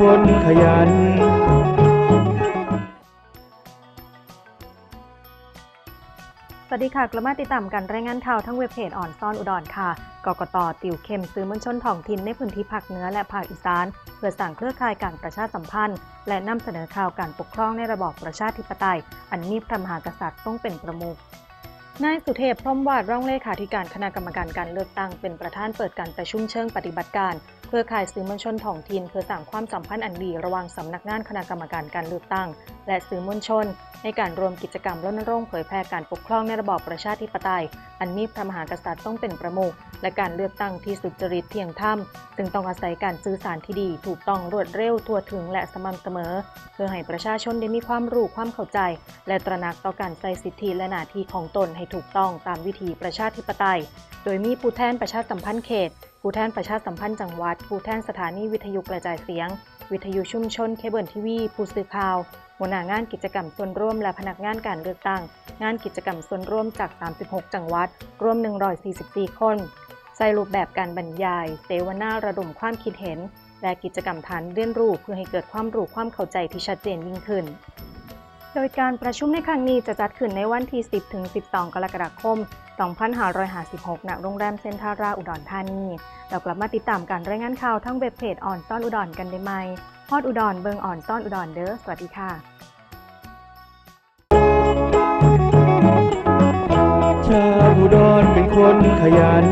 คนขยัน สวัสดีค่ะ กลับมาติดตามการรายงานข่าวทั้งเว็บเพจอ่อนซ่อนอุดรค่ะ กกตติวเข้มซื้อมวลชนท้องถิ่นในพื้นที่ภาคเหนือและภาคอีสาน เพื่อสั่งเครือข่ายการประชาสัมพันธ์ และนำเสนอข่าวการปกครองในระบอบประชาธิปไตย อันมีพระมหากษัตริย์ทรงเป็นประมุข นายสุเทพพรมวาดรองเลขาธิการคณะกรรมการการเลือกตั้งเป็นประธานเปิดการประชุมเชิงปฏิบัติการเพื่อข่ายสื่อมวลชนท้องถิ่นเพื่อสร้างความสัมพันธ์อันดีระหว่างสำนักงานคณะกรรมการการเลือกตั้ง และสื่อมวลชน ในการรวมกิจกรรมรณรงค์เผยแพร่การปกครองในระบอบประชาธิปไตย อันมีพระมหากษัตริย์ต้องเป็นประมุขและการเลือกตั้งที่สุจริตเที่ยงธรรม ซึ่งต้องอาศัยการสื่อสารที่ดี ถูกต้องรวดเร็วทั่วถึงและสม่ำเสมอ เพื่อให้ประชาชนได้มีความรู้ความเข้าใจ และตระหนักต่อการใช้สิทธิและหน้าที่ของตนให้ถูกต้องตามวิธีประชาธิปไตย โดยมีผู้แทนประชาสัมพันธ์เขต ผู้แทนประชาสัมพันธ์จังหวัด ผู้แทนสถานีวิทยุกระจายเสียง วิทยุชุมชนเคเบิลทีวีผู้สื่อข่าวหัวหน้างานกิจกรรมส่วนร่วมและพนักงานการเลือกตั้ง งานกิจกรรมส่วนร่วมจาก 36 จังหวัด รวม 144 คน ใส่รูปแบบการบรรยาย เสวนาระดมความคิดเห็น และกิจกรรมฐานเรียนรู้เพื่อให้เกิดความรู้ความเข้าใจที่ชัดเจนยิ่งขึ้น โดยการประชุมในครั้งนี้จะจัดขึ้นในวันที่ 10 ถึง 12 กรกฎาคม 2556 ณ โรงแรมเซ็นทาราอุดรธานี เรากลับมาติดตามการรายงานข่าวทั้งเว็บเพจอ่อนซ่อนอุดรกันได้ไหมฮอดอุดรเบิงอ่อนซ่อนอุดรเด้อ สวัสดีค่ะ คนขยัน